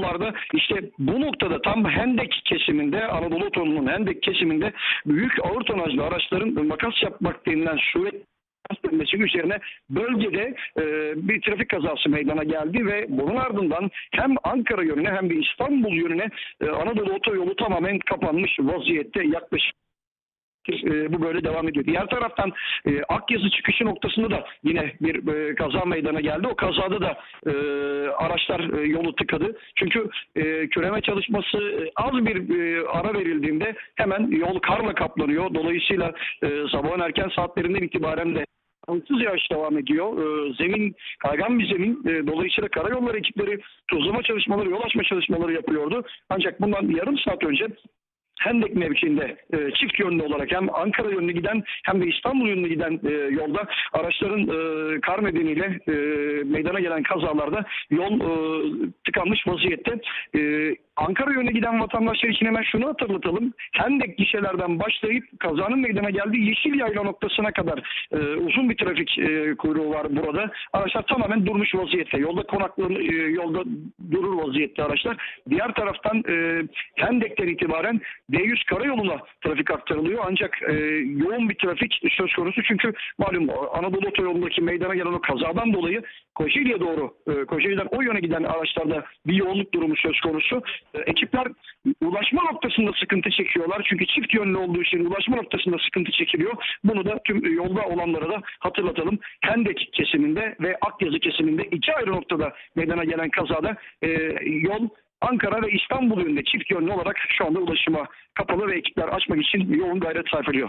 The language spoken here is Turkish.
Yollarda işte bu noktada tam Hendek kesiminde Anadolu Otoyolu'nun Hendek kesiminde büyük ağır tonajlı araçların makas yapmak denilen şuvet göstermesi üzerine bölgede e, bir trafik kazası meydana geldi ve bunun ardından hem Ankara yönüne hem de İstanbul yönüne e, Anadolu Otoyolu tamamen kapanmış vaziyette yaklaşık e, bu böyle devam ediyor. Diğer taraftan e, Akyazı çıkışı noktasında da yine bir e, kaza meydana geldi. O kazada da e, araçlar e, yolu tıkadı. Çünkü e, küreme çalışması e, az bir e, ara verildiğinde hemen yol karla kaplanıyor. Dolayısıyla e, sabahın erken saatlerinden itibaren de Ansız yağış devam ediyor. Ee, zemin kaygan bir zemin. Dolayısıyla karayolları ekipleri tuzlama çalışmaları, yol açma çalışmaları yapıyordu. Ancak bundan yarım saat önce Hendek mevkiinde e, çift yönlü olarak hem Ankara yönlü giden hem de İstanbul yönlü giden e, yolda araçların e, kar nedeniyle e, meydana gelen kazalarda yol e, tıkanmış vaziyette. E, Ankara yönüne giden vatandaşlar için hemen şunu hatırlatalım. Hendek gişelerden başlayıp kazanın meydana geldiği Yeşil Yayla noktasına kadar e, uzun bir trafik e, kuyruğu var burada. Araçlar tamamen durmuş vaziyette. Yolda konakların e, yolda durur vaziyette araçlar. Diğer taraftan e, Hendek'ten itibaren D100 karayoluna trafik aktarılıyor. Ancak e, yoğun bir trafik söz konusu. Çünkü malum Anadolu Otoyolu'ndaki meydana gelen o kazadan dolayı Kocaeli'ye doğru, e, o yöne giden araçlarda bir yoğunluk durumu söz konusu. E, ekipler ulaşma noktasında sıkıntı çekiyorlar. Çünkü çift yönlü olduğu için ulaşma noktasında sıkıntı çekiliyor. Bunu da tüm yolda olanlara da hatırlatalım. Hendek kesiminde ve Akyazı kesiminde iki ayrı noktada meydana gelen kazada e, yol Ankara ve İstanbul yönünde çift yönlü olarak şu anda ulaşıma kapalı ve ekipler açmak için yoğun gayret sarf ediyor.